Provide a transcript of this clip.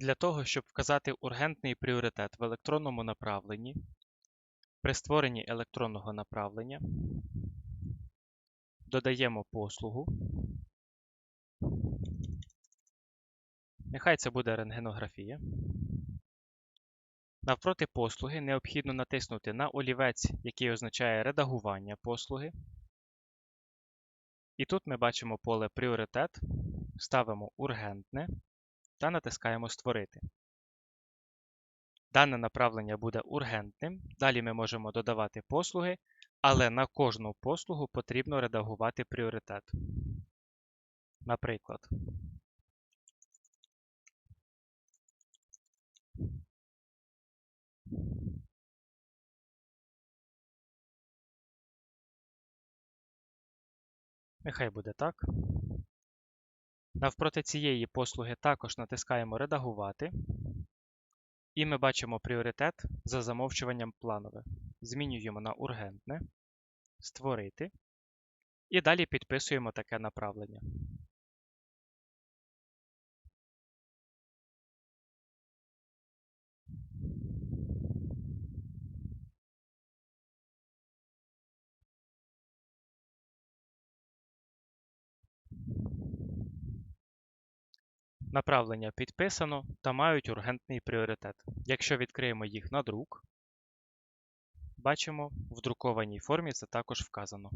Для того, щоб вказати ургентний пріоритет в електронному направленні, при створенні електронного направлення додаємо послугу. Нехай це буде рентгенографія. Навпроти послуги необхідно натиснути на олівець, який означає редагування послуги. І тут ми бачимо поле Пріоритет, ставимо Ургентне та натискаємо Створити. Дане направлення буде ургентним. Далі ми можемо додавати послуги, але на кожну послугу потрібно редагувати пріоритет. Наприклад, Нехай буде так. Навпроти цієї послуги також натискаємо Редагувати. І ми бачимо пріоритет за замовчуванням планове. Змінюємо на ургентне, створити. І далі підписуємо таке направлення. Направлення підписано та мають ургентний пріоритет. Якщо відкриємо їх на друк, бачимо, в друкованій формі це також вказано.